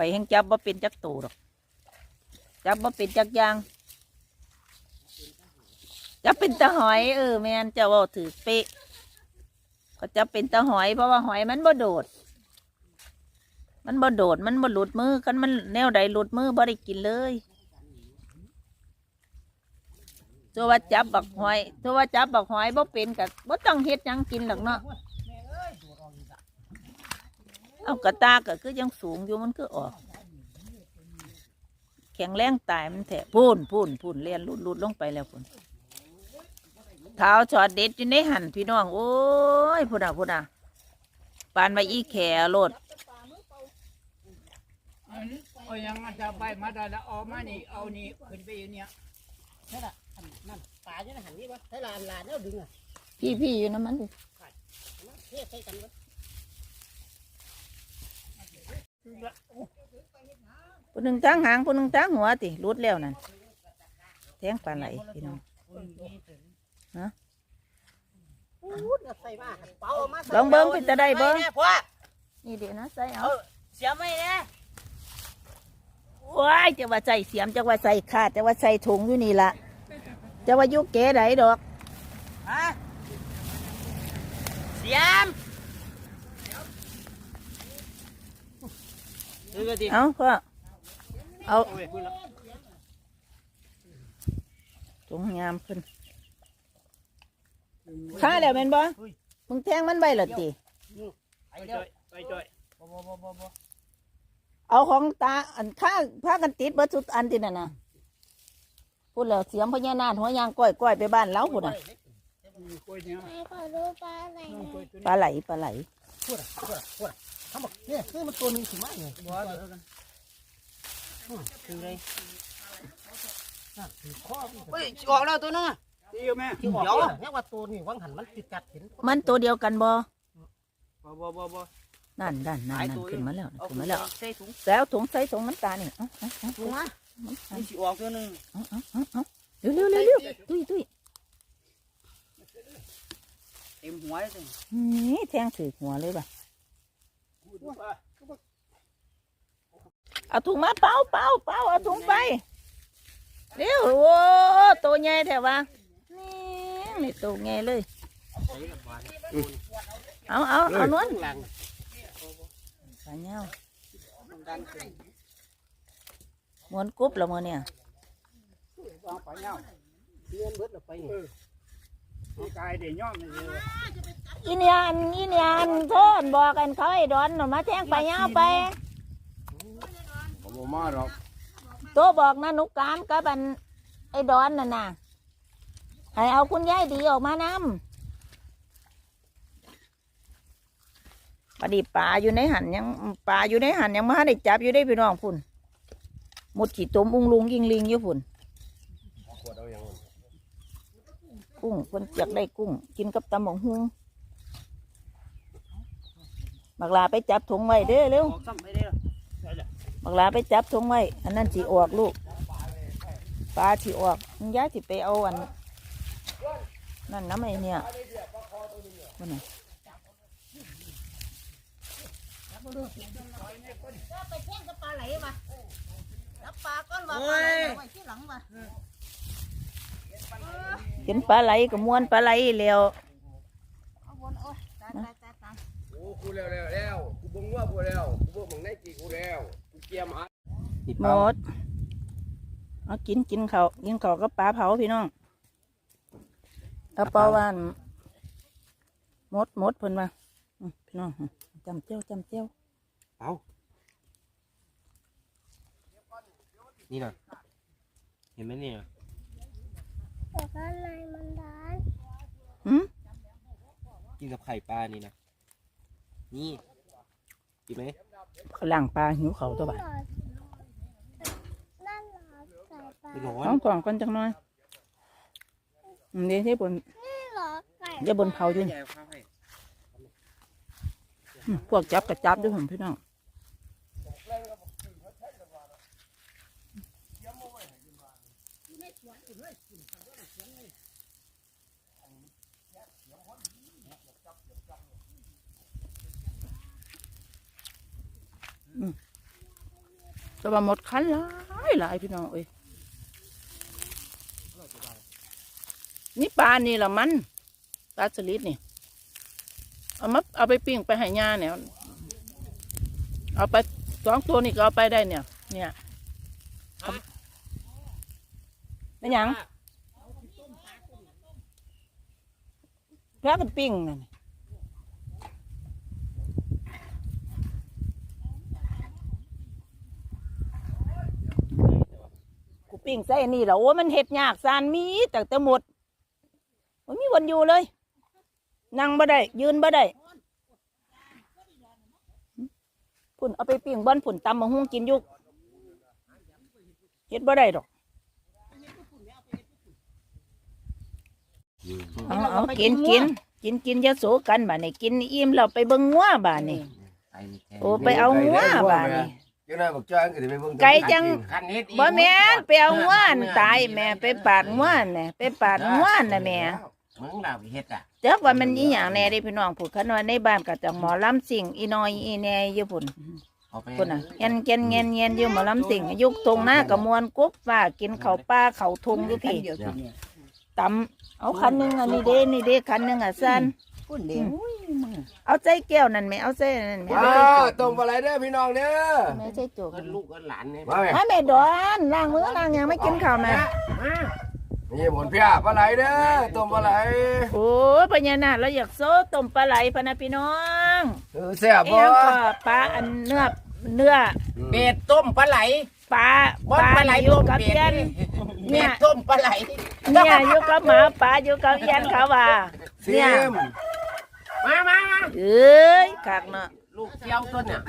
ข่อยแห่งจับว่าเป็นจักตูหรอก จับว่าเป็นจักยาง จับเป็นตะหอย เออแมนเจะว่าถือเป๊ะ ก็จะเป็นตะหอยเพราะว่าหอยมันบ่โดด มันบ่โดดมันบ่หลุดมือกันมันแนวใดหลุดมือบ่ได้กินเลยตัวว่าจับบักหอยตัวว่าจับบักหอยบ่เป็นกับบ่ต้องเฮ็ดหยังกินหรอกเนาะ เอากระตาก็คือยังสูงอยู่มันก็ออก แข็งแรงตายมันแถะพูนพูนพูนเลียนลุดลุดลงไปแล้วพูนเท้าจอดเด็ดอยู่ในหันพี่น้อง โอ้ยพูดอะพูดอะปานมาอีแขโลดเอายังอาจจะใบมาได้แล้วเอามานี่เอานี่ขึ้นไปอยู่เนี่ยใช่ละอันนั่นปลาอยู่ในหันนี่วะใช่ลานลานแล้วดึงอะพี่พี่อยู่นะมันดิเทใส่กันวะ ผู้หนึ่งตั้งหางผู้หนึ่งตั้งหัวติรุดแล้วนั่นแทงปลาไหลพี่น้องพูดแล้วใส่มาเป่ามาลองเบิ้งเป็นจะได้เบิ้งพ่อนี่เดี๋ยวนะใส่เอาเอาเสียไม่แน่ว้ายจะว่าใส่เสียมจะว่าใส่ขาดจะว่าใส่ถุงอยู่นี่ละจะว่ายุกเก๋ไหนดอกฮะเสียมดูกันดิ เอาก็เอาเอาไว้พุ่นละถุงงามขึ้นข้าแล้วแม่นบ่มึงแทงมันไว้เหรอติไปจ่อยไปจ่อยบ่บ่บ่บ่บ่เอาของตาอันข้าพากันติดเบิดสุดอันติน่ะนะพูดแล้วเสียมพญานาคหัวยางก้อยก้อยไปบ้านเราพูดอะกล้วยเนี่ยไม่ขอดูปลาอะไรน้องกล้วยตัวปลาไหล ปลาไหลพูดอะพูดอะพูดอะทำบอกเนี่ยนี่มันตัวหนึงสิมาเนี่ยบ่เดี๋ยวกันอืมคือไรอะถือข้อมันเฮ้ยออกแล้วตัวนึงอะตีอยู่แม่ที่ออกเนี่ยเนี่ยว่าตัวนี่วังหันมันติดกัดเห็นมันตัวเดียวกันบ่บ่บ่บ่บ่ นั่นนั่นนั่นนั่นขึ้นมาแล้วเอาขึ้นมาแล้วใส่ถุงแล้วถุงใส่ถุงน้ำตาลนี่เอาเอาเอาถุงนะนี่สิออกตัวนึงเอาเอาเอาเอาเร็วเร็วเร็วเร็วตุ้ยตุ้ยเต็มหัวเลยสิ นี่แทงถือหัวเลยป่ะ เอาถุงมาเป่าเป่าเป่าเอาถุงไปเร็วโอ้ตัวใหญ่แถวะนี่นี่ตัวใหญ่เลย เอาเอาเอานวลหลังปลาเน่าม้วนกรุบแล้วมือเนี่ยวางไปเงาเลี้ยนเบิดแล้วไปนี่พี่ กายเดี๋ยวย่อมเลยอีเนียนอีเนียนโทษบอกกันเขาไอ้ดอนน่ะมาแทงไปลาเน่าไปผมบ่มาหรอกตัวบอกนะนุกการกับันไอ้ดอนน่ะนะให้เอาคุณยายดีออกมานำปดีปลาอยู่ในหันยังปลาอยู่ในหันยังมาได้จับอยู่ได้พี่น้องพุ่นหมดขี่ตุ่มอุ้งลุงยิงลิงอยู่พุ่น ขวดเอาอย่างนั้น กุ้งเพิ่นอยากได้กุ้ง กินกับตำหมองหุงบักลาไปจับถุงไว้เด้อเร็วบักลาไปจับถุงไว้ อันนั้นสีออกลูกปลาสีออกย้ายสิไปเอาอัน นั่นน้ำไอเนี่ยมันน่ะไปแท่งกับปลาไหลมาจับปลาก้อนว่าปลาไหลไว้ที่หลังมา เห็นปลาไหลกับมวนปลาไหลแล้วเอาวนโอ้ยตายตายตายตายโอ้กูแล้วแล้วแล้วกูเบิ่งว่ากูแล้วกูเบิ่งมึงได้กี่กูแล้วกูเกียมหาหมดเอากินกินเขาวกินเขาวกับปลาเผาพี่น้องเอาเปล่าหวานหมดหมดเพิ่นมาอืมพี่น้องอืมจำเจ้าจำเจ้าเอานี่นะเห็นไหมเนี่ย แต่ข้างในมันร้อนหืมกินกับไข่ปลานี่นะ นี่กินไหมเขาล่างปลาหิวเขาวตัวบ่าหลอดนั่นหลอดใส่ปลาไม่ร้อนท้องก่อนก่อนจังหน่อยอืมเดี๋ยวที่บนนี่หลอดใส่เดี๋ยวบนเผาอยู่ใหนี่ญ่ข้าวให้ อืมพวกจับกับจับด้วยผมพี่น้อง แต่ว่าหมดคันหลายหลายพี่น้องเอ้ยนี่ปลานี่ละมันปลาสลิดนี่ เอามาเอาไปปิ้งไปห้ย่าเนี่ย เอาไปสองตัวนี่ก็เอาไปได้เนี่ย เนี่ยเอา เป็นหยังแพ้กันปิ้งนั่นกูปิ้งใส่นนี่แหละโอ้มันเห็ดยากซานมีแต่แต่หมดมันมีวันอยู่เลย นั่งบ่ได้ ยืนบ่ได้พุ่นเอาไปปิ้งบ้านพุ่นตำมาหุงกินยุกเฮ็ดบ่ได้ดอก เอาเอากินกินกินกินอยาโสกันบ่านี่กินอิ่มแล้วไปเบิ่งงัวบ่านี่ไอ้นี่แค่โอ้ไปเอางัวบ่านี่จังได๋บอกจ้างก็สิไปเบิ่งไก่จังคันเฮ็ดอีกบ่แม่นไปเอางวนตายแม่ไปปาดงวนน่ะไปปาดงวนน่ะแม่มึงเราเฮ็ดอะเจักว่ามันอีหยังแน่เด้พี่น้องพูดคันว่าในบ้านก็จังหมอลำสิ่งอีน้อยอีแน่อยู่พุ่นเอาไปพุ่นน่ะเงียนเงียนเงียนเงียนอยู่หมอลำสิ่งยุกตรงหน้ากะมวนกุ๊บว่ากินข้าวปลาข้าวทุงอยู่พี่ ตำเอาคันหนึงอันนี้เด้นี่เด้คันหนึงอะซั่นพุ่นเดียวเอาใจแก้วนั่นแม่เอาใจนั่นแม่ว้าเอาใจโจกต้มปลาไหลเด้อพี่น้องเด้อแม่ใจโจกเพิ่นลูกเพิ่นหลานเนี่ยมาแม่มาแม่ดอนล้างมือล้างหยังไม่กินข้าวแม่นี่ผลเพียปลาไหลเด้อต้มปลาไหลโอ้ยพญานาคเราอยากโซต้มปลาไหลพะนะพี่น้องเออแซ่บเอ้บ่ยก็ปลาอันเนื้อเนื้อเบ็ดต้มปลาไหลปลาบ่ปลาไหลอยู่ต้มกับเบ็ดเยัน เบ็ดต้มปลาไหลเนี่ยอยู่กับหมาปลาอยู่กับเยันเขาว่า ซิเนี่ย มมามามาเอ้ยคักเนาะลูกเจียวต้นเนี่ย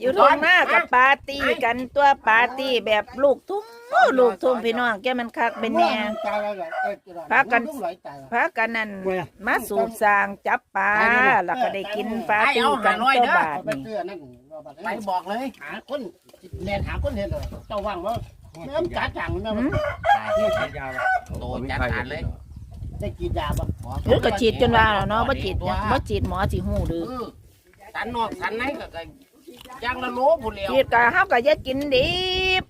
อยู่ตรงหน้ากับปาร์ตี้กันตัวปาร์ตี้แบบลูกทุ่งลูกทุ่งพี่น้องแกมันคักเป็นแน่พากัน พากันนั่นมาสูบสางจับปลาแล้วก็ได้กินปาร์ตี้กันตัวบาทนี่ไปบอกเลย หาคนแนนหาคนเห็นเลยเจ้าว่างว่า เริ่มจัดจังนะหืมโตจัดการเลยได้กีดยาบ่เออก็ฉีดจนว่าแล้วเนาะบ่ฉีดเนี่ยบ่ฉีดหมอสิฮู้ดื้อเออสันนอกสันในก็ก็ย่างละโลผู้เลียวฉีดก็เฮาก็อย่ากินดิบ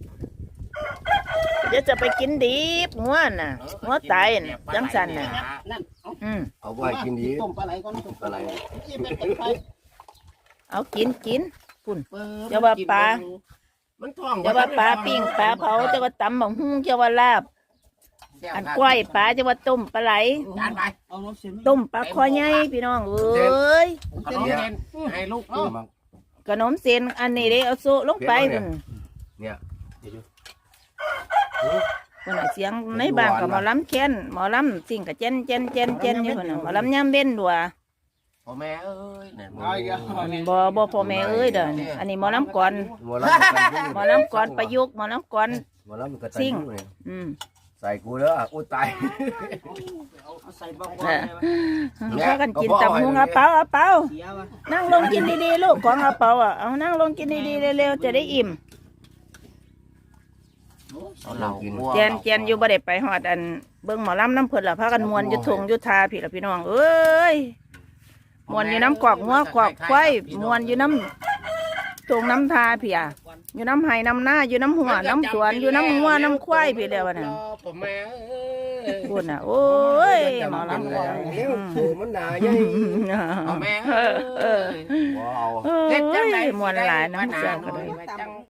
เดี๋ยวจะไปกินดิบงัวน่ะงัวตายน่ะจังซั่นน่ะนั่นเอาอืมเอาไว้กินดี ต้มปลาไหลก่อนต้มปลาไหล ที่เป็นเป็นไปเอากินกิน เปิดอย่าว่าปลา มันท้องจะว่าปลาปิ้งปลาเผาจะว่าตำบักหุ่งจะว่าลาบ อันกล้วยปลาจะว่าต้มปลาไหลจานไปเอาน้ำเส้นต้มปลาคอใหญ่พี่น้องเอ้ยขนมเย็นให้ลูกกินขนมเส้นอันนี้เด้เอาโซะลงไปพุ่นเนี่ยพุ่นน่ะเสียงในบ้านก็หมอลำแค้นหมอลำสิ่งก็เจนเจนเจนเจนอยู่พุ่นน่ะหมอลำยำเบ้นดัว พ่อแม่เอ้ยเนี่ยบ่บ่พ่อแม่เอ้ยเด้อนี่อันนี้หมอลำก่อนหมอลำกันหมอลำก่อนประยุกต์หมอลำก่อน หมอลำกันซิ่ง เนี่ยอืมใส่กูเด้ออู้ตายเอาใส่บ้างเออพากันกินตับหุงเอาเปล่าเอาเปล่าเสียว่ะนั่งลงกินดีๆลูกของเอาเปล่าอะเอานั่งลงกินดีๆเร็วๆจะได้อิ่มเอาเหล่าแจนแจนอยู่บ่ได้ไปฮอดอันเบิ่งหมอลำน้ำเพิ่นล่ะพากันมวนอยู่ทงอยู่ทาพี่ล่ะพี่น้องเอ้ย มวนอยู่น้ำกอกงัวกอกควายมวนอยู่น้ำทงน้ำทาพี่อะอยู่น้ำไห้น้ำหน้าอยู่น้ำหัวน้ำสวนอยู่น้ำหัวน้ำควายพี่แล้วน่ะพ่อแม่เอ้ยพูดน่ะโอ้ยหมอลำเลก่อนเลี้ยวผูมันหนาใหญ่พ่อแม่เอเอ้อเออยบ่เอาเอ้เฮ็ดจังได๋ยมวนหลายน้ำเสียงก็เลเลยยจัง